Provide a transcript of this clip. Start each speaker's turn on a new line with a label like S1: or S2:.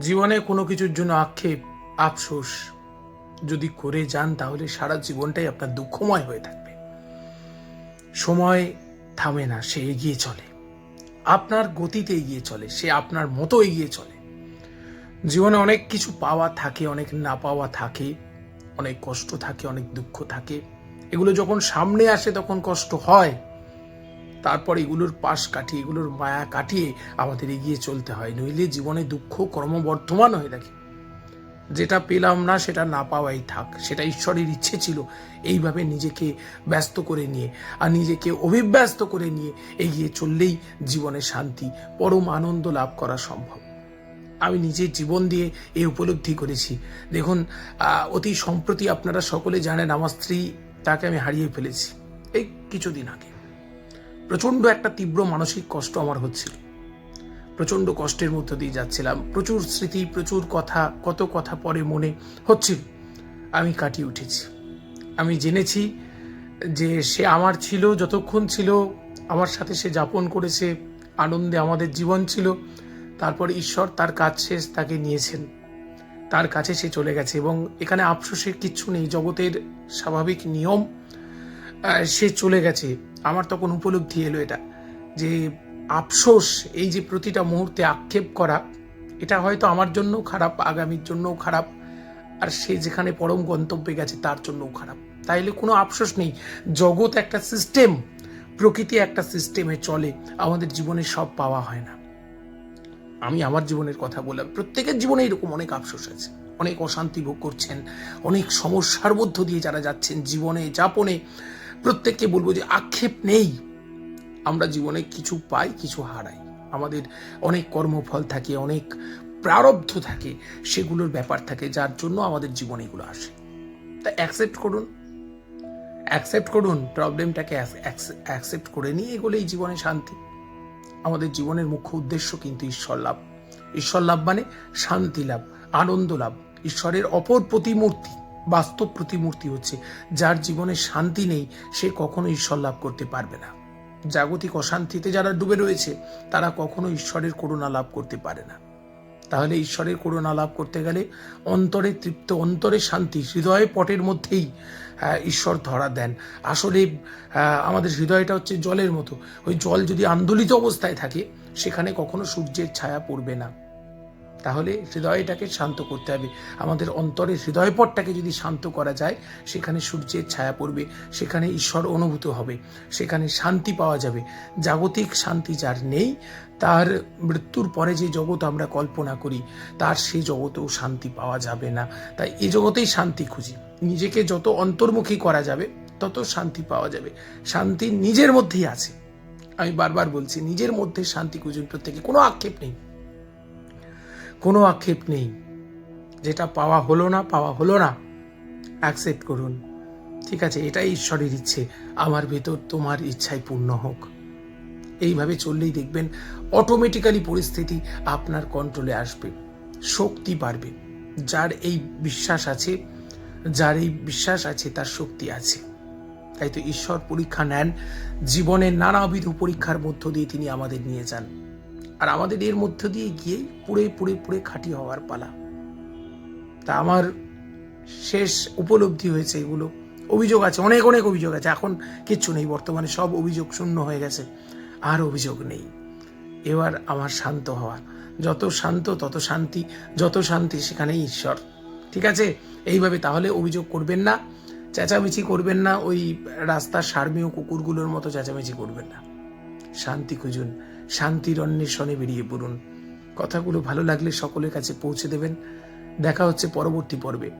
S1: জীবনে কোনো কিছুর জন্য আক্ষেপ, আফসোস যদি করে যান, তাহলে সারা জীবনটাই আপনার দুঃখময় হয়ে থাকবে। সময় থামে না, সে এগিয়ে চলে। আপনার গতিতে এগিয়ে চলে, সে আপনার মতো এগিয়ে চলে। জীবনে অনেক কিছু পাওয়া থাকে, অনেক না পাওয়া থাকে, অনেক কষ্ট থাকে, অনেক দুঃখ থাকে। এগুলো যখন সামনে আসে, তখন কষ্ট হয়। তারপর এগুলোর পাশ কাটিয়ে, এগুলোর মায়া কাটিয়ে আমাদের এগিয়ে চলতে হয়। নইলে জীবনে দুঃখ ক্রমবর্ধমান হয়ে থাকে। যেটা পেলাম না, সেটা না পাওয়াই থাক। সেটা ঈশ্বরের ইচ্ছে ছিল এইভাবে নিজেকে ব্যস্ত করে নিয়ে আর নিজেকে অভিব্যস্ত করে নিয়ে এগিয়ে চললেই জীবনে শান্তি, পরম আনন্দ লাভ করা সম্ভব। আমি নিজের জীবন দিয়ে এই উপলব্ধি করেছি। দেখুন অতি সম্প্রতি আপনারা সকলে জানেন আমার স্ত্রী তাকে আমি হারিয়ে ফেলেছি। এই কিছুদিন আগে। প্রচণ্ড একটা তীব্র মানসিক কষ্ট আমার হচ্ছিল। প্রচণ্ড কষ্টের মধ্য দিয়ে যাচ্ছিলাম। প্রচুর স্মৃতি, প্রচুর কথা, কত কথা পরে মনে হচ্ছিল। আমি কাটিয়ে উঠেছি। আমি জেনেছি যে সে আমার ছিল, যতক্ষণ ছিল, আমার সাথে সে যাপন করেছে, আনন্দে আমাদের জীবন ছিল, তারপর ঈশ্বর তার কাজ শেষ তাকে নিয়েছেন। তার কাছে সে চলে গেছে এবং এখানে আফসোসের কিচ্ছু নেই। জগতের স্বাভাবিক নিয়ম সে চলে গেছে। আমার তখন উপলব্ধি এলো এটা, যে আফসোস, এই যে প্রতিটা মুহূর্তে আক্ষেপ করা, এটা হয়তো আমার জন্য খারাপ, আগামীর জন্যও খারাপ, আর সে যেখানে পরম গন্তব্যে গেছে তার জন্যও খারাপ। তাইলে কোনো আফসোস নেই। জগৎ একটা সিস্টেম প্রকৃতি একটা সিস্টেমে চলে। আমাদের জীবনে সব পাওয়া হয় না। আমি আমার জীবনের কথা বললাম। প্রত্যেকের জীবনে এরকম অনেক আফসোস আছে। অনেক অশান্তি ভোগ করছেন, অনেক সমস্যার মধ্য দিয়ে যারা যাচ্ছেন জীবনে, যাপনে। প্রত্যেককে বলব যে আক্ষেপ নেই। আমরা জীবনে কিছু পাই, কিছু হারাই। আমাদের অনেক কর্মফল থাকে, অনেক প্রারব্ধ থাকে, সেগুলোর ব্যাপার থাকে যার জন্য আমাদের জীবনে এগুলো আসে। তা অ্যাকসেপ্ট করুন। অ্যাকসেপ্ট করুন প্রবলেমটাকে অ্যাকসেপ্ট করে নিয়ে এগুলোই জীবনে শান্তি। আমাদের জীবনের মুখ্য উদ্দেশ্য কিন্তু ঈশ্বর লাভ। ঈশ্বর লাভ মানে শান্তি লাভ, আনন্দ লাভ, ঈশ্বরের অপর প্রতিমূর্তি। বাস্তব প্রতিমূর্তি হচ্ছে যার জীবনে শান্তি নেই সে কখনো ঈশ্বর লাভ করতে পারবে না। জাগতিক অশান্তিতে যারা ডুবে রয়েছে তারা কখনো ঈশ্বরের করুণা লাভ করতে পারে না। তাহলে ঈশ্বরের করুণা লাভ করতে গেলে অন্তরে তৃপ্ত অন্তরে শান্তি হৃদয়ে পটের মধ্যেই আহ, ঈশ্বর ধরা দেন। আসলে আহ, আমাদের হৃদয়টা হচ্ছে জলের মতো। ওই জল যদি আন্দোলিত অবস্থায় থাকে সেখানে কখনো সূর্যের ছায়া পড়বে না। তাহলে হৃদয়টাকে শান্ত করতে হবে। আমাদের অন্তরের হৃদয়পটটাকে যদি শান্ত করা যায়, সেখানে সূর্যের ছায়া পড়বে, সেখানে ঈশ্বর অনুভূত হবে, সেখানে শান্তি পাওয়া যাবে। জাগতিক শান্তি যার নেই, তার মৃত্যুর পরে যে জগৎ আমরা কল্পনা করি, তার সেই জগতেও শান্তি পাওয়া যাবে না। তাই এই জগতেই শান্তি খুঁজি। নিজেকে যত অন্তর্মুখী করা যাবে, তত শান্তি পাওয়া যাবে। শান্তি নিজের মধ্যেই আছে। আমি বারবার বলছি, নিজের মধ্যে শান্তি খুঁজুন প্রত্যেকে, কোনো আক্ষেপ নেই। কোনো আক্ষেপ নেই। যেটা পাওয়া হলো না, পাওয়া হলো না অ্যাকসেপ্ট করুন। ঠিক আছে, এটাই ঈশ্বরের ইচ্ছে। আমার ভেতর তোমার ইচ্ছায় পূর্ণ হোক। এইভাবে চললেই দেখবেন অটোমেটিক্যালি পরিস্থিতি আপনার কন্ট্রোলে আসবে। শক্তি বাড়বে। যার এই বিশ্বাস আছে, যার এই বিশ্বাস আছে, তার শক্তি আছে। তাই তো ঈশ্বর পরীক্ষা নেন। জীবনের নানাবিধ পরীক্ষার মধ্য দিয়ে তিনি আমাদের নিয়ে যান। আর আমাদের এর মধ্য দিয়ে গিয়েই পুড়ে পুড়ে পুড়ে খাঁটি হওয়ার পালা। তা আমার শেষ উপলব্ধি হয়েছে এগুলো। অভিযোগ আছে, অনেক অনেক অভিযোগ আছে। এখন কিচ্ছু নেই, বর্তমানে সব অভিযোগ শূন্য হয়ে গেছে। আর অভিযোগ নেই। এবার আমার শান্ত হওয়া। যত শান্ত, তত শান্তি। যত শান্তি, সেখানেই ঈশ্বর। ঠিক আছে? এইভাবে তাহলে অভিযোগ করবেন না। চেঁচামেচি করবেন না। ওই রাস্তার সার্মীয় কুকুরগুলোর মতো চেঁচামেচি করবেন না। শান্তি খুঁজুন। শান্তির অন্বেষণে বেরিয়ে পড়ুন। কথাগুলো ভালো লাগলে সকলের কাছে পৌঁছে দেবেন। দেখা হচ্ছে পরবর্তী পর্বে।